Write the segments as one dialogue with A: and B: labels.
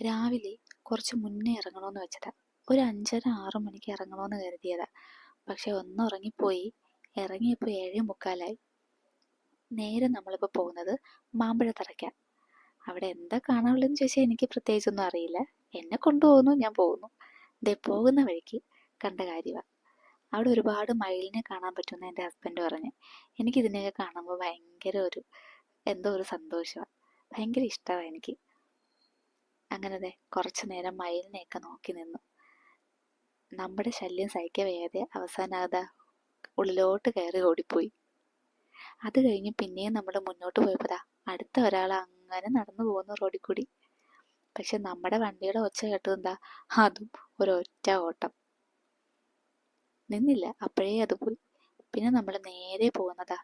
A: രാവിലെ കുറച്ച് മുന്നേ ഇറങ്ങണമെന്ന് വെച്ചതാ. ഒരു അഞ്ചര ആറു മണിക്ക് ഇറങ്ങണമെന്ന് കരുതിയതാ. പക്ഷെ ഒന്ന് ഉറങ്ങിപ്പോയി ഇറങ്ങിയപ്പോൾ ഏഴേ മുക്കാലായി. നേരെ നമ്മളിപ്പോൾ പോകുന്നത് മാമ്പഴ തറയ്ക്കാൻ അവിടെ എന്താ കാണാനുള്ളതെന്ന് ചോദിച്ചാൽ എനിക്ക് പ്രത്യേകിച്ചൊന്നും അറിയില്ല. എന്നെ കൊണ്ടുപോകുന്നു ഞാൻ പോകുന്നു. ദേ പോകുന്ന വഴിക്ക് കണ്ട കാര്യമാണ് അവിടെ ഒരുപാട് മയിലിനെ കാണാൻ പറ്റുമെന്ന് എന്റെ ഹസ്ബൻഡ് പറഞ്ഞു. എനിക്കിതിനെയൊക്കെ കാണുമ്പോൾ ഭയങ്കര ഒരു എന്തോ ഒരു സന്തോഷമാണ് ഭയങ്കര ഇഷ്ടമാണ് എനിക്ക്. അങ്ങനെ ദേ കുറച്ച് നേരം മയിലിനെയൊക്കെ നോക്കി നിന്നു. നമ്മുടെ ശല്യം സഹിക്കവയ്യാതെ അവസാനം അതാ ഉള്ളിലോട്ട് കയറി ഓടിപ്പോയി. അത് കഴിഞ്ഞ് പിന്നെയും നമ്മൾ മുന്നോട്ട് പോയപ്പോഴാ അടുത്ത ഒരാൾ അങ്ങനെ നടന്നു പോകുന്ന റോഡിൽ കൂടി. പക്ഷെ നമ്മുടെ വണ്ടിയുടെ ഒച്ച കേട്ടതെന്താ അതും ഒരൊറ്റ ഓട്ടം. നിന്നില്ല അപ്പോഴേ അത് പോയി. പിന്നെ നമ്മൾ നേരെ പോകുന്നതാ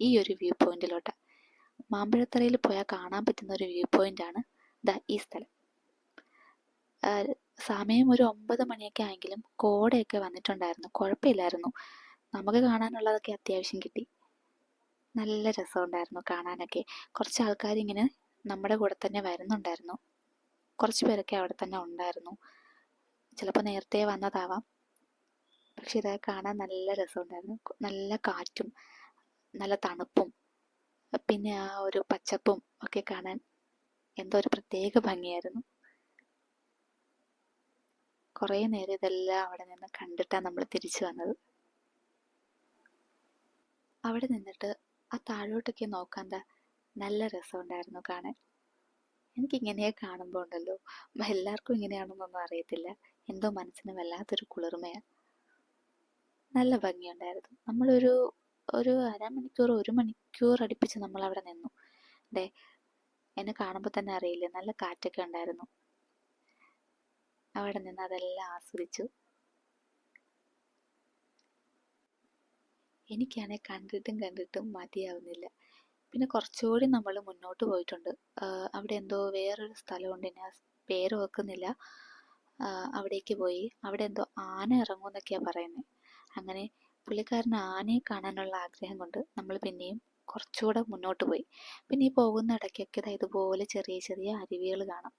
A: ഈ ഒരു വ്യൂ പോയിന്റിലോട്ട് മാമ്പഴത്തറയിൽ പോയാൽ കാണാൻ പറ്റുന്ന ഒരു വ്യൂ പോയിന്റാണ് ദാ ഈ സ്ഥലം. സമയം ഒരു ഒമ്പത് മണിയൊക്കെ ആയെങ്കിലും കോടയൊക്കെ വന്നിട്ടുണ്ടായിരുന്നു. കുഴപ്പമില്ലായിരുന്നു. നമുക്ക് കാണാനുള്ളതൊക്കെ അത്യാവശ്യം കിട്ടി. നല്ല രസമുണ്ടായിരുന്നു കാണാനൊക്കെ. കുറച്ച് ആൾക്കാർ ഇങ്ങനെ നമ്മുടെ കൂടെ തന്നെ വരുന്നുണ്ടായിരുന്നു. കുറച്ച് പേരൊക്കെ അവിടെ തന്നെ ഉണ്ടായിരുന്നു. ചിലപ്പോൾ നേരത്തെ വന്നതാവാം. പക്ഷെ ഇതൊക്കെ കാണാൻ നല്ല രസമുണ്ടായിരുന്നു. നല്ല കാറ്റും നല്ല തണുപ്പും പിന്നെ ആ ഒരു പച്ചപ്പും ഒക്കെ കാണാൻ എന്തോ ഒരു പ്രത്യേക ഭംഗിയായിരുന്നു. കുറേ നേരം ഇതെല്ലാം അവിടെ നിന്ന് കണ്ടിട്ടാണ് നമ്മൾ തിരിച്ചു വന്നത്. അവിടെ നിന്നിട്ട് ആ താഴോട്ടൊക്കെ നോക്കാൻ നല്ല രസമുണ്ടായിരുന്നു കാണാൻ. എനിക്കിങ്ങനെ കാണുമ്പോൾ ഉണ്ടല്ലോ. എല്ലാവർക്കും ഇങ്ങനെയാണെന്നൊന്നും അറിയത്തില്ല. എന്തോ മനസ്സിന് വല്ലാത്തൊരു കുളിർമയാണ് നല്ല ഭംഗിയുണ്ടായിരുന്നു. നമ്മളൊരു ഒരു അരമണിക്കൂർ ഒരു മണിക്കൂർ അടുപ്പിച്ച് നമ്മൾ അവിടെ നിന്നു. ദേ എന്നെ കാണുമ്പോൾ തന്നെ അറിയില്ല? നല്ല കാറ്റൊക്കെ ഉണ്ടായിരുന്നു. അവിടെ നിന്ന് അതെല്ലാം ആസ്വദിച്ചു. എനിക്കാണെ കണ്ടിട്ടും കണ്ടിട്ടും മതിയാവുന്നില്ല. പിന്നെ കുറച്ചുകൂടി നമ്മൾ മുന്നോട്ട് പോയിട്ടുണ്ട്. അവിടെ എന്തോ വേറൊരു സ്ഥലമുണ്ട്. ഞാൻ പേര് വെക്കുന്നില്ല അവിടേക്ക് പോയി. അവിടെ എന്തോ ആന ഇറങ്ങുമെന്നൊക്കെയാണ് പറയുന്നത് അങ്ങനെ പുള്ളിക്കാരന് ആനയെ കാണാനുള്ള ആഗ്രഹം കൊണ്ട് നമ്മൾ പിന്നെയും കുറച്ചുകൂടെ മുന്നോട്ട് പോയി. പിന്നെ ഈ പോകുന്ന ഇടയ്ക്കൊക്കെ ഇതുപോലെ ചെറിയ ചെറിയ അരുവികൾ കാണാം.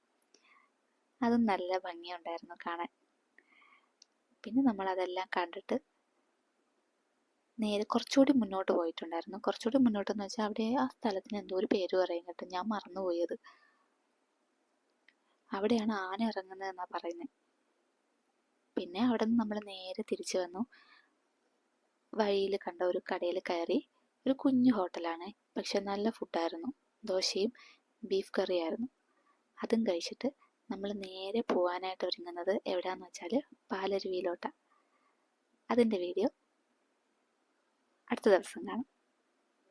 A: അതും നല്ല ഭംഗിയുണ്ടായിരുന്നു കാണാൻ. പിന്നെ നമ്മൾ അതെല്ലാം കണ്ടിട്ട് നേരെ കുറച്ചുകൂടി മുന്നോട്ട് പോയിട്ടുണ്ടായിരുന്നു. കുറച്ചുകൂടി മുന്നോട്ടെന്ന് വെച്ചാൽ അവിടെ ആ സ്ഥലത്തിന് എന്തോ ഒരു പേര് പറയും കേട്ടോ. ഞാൻ മറന്നുപോയത്. അവിടെയാണ് ആന ഇറങ്ങുന്നത് എന്നാ പറയുന്നത് പിന്നെ അവിടെ നിന്ന് നമ്മൾ നേരെ തിരിച്ചു വന്നു. വഴിയിൽ കണ്ട ഒരു കടയിൽ കയറി. ഒരു കുഞ്ഞു ഹോട്ടലാണ്. പക്ഷെ നല്ല ഫുഡായിരുന്നു. ദോശയും ബീഫ് കറിയായിരുന്നു. അതും കഴിച്ചിട്ട് നമ്മൾ നേരെ പോകാനായിട്ട് ഒരുങ്ങുന്നത് എവിടെയാണെന്ന് വെച്ചാൽ പാലരുവിയിലോട്ടാണ് അതിന്റെ വീഡിയോ അടുത്ത ദിവസം കാണാം.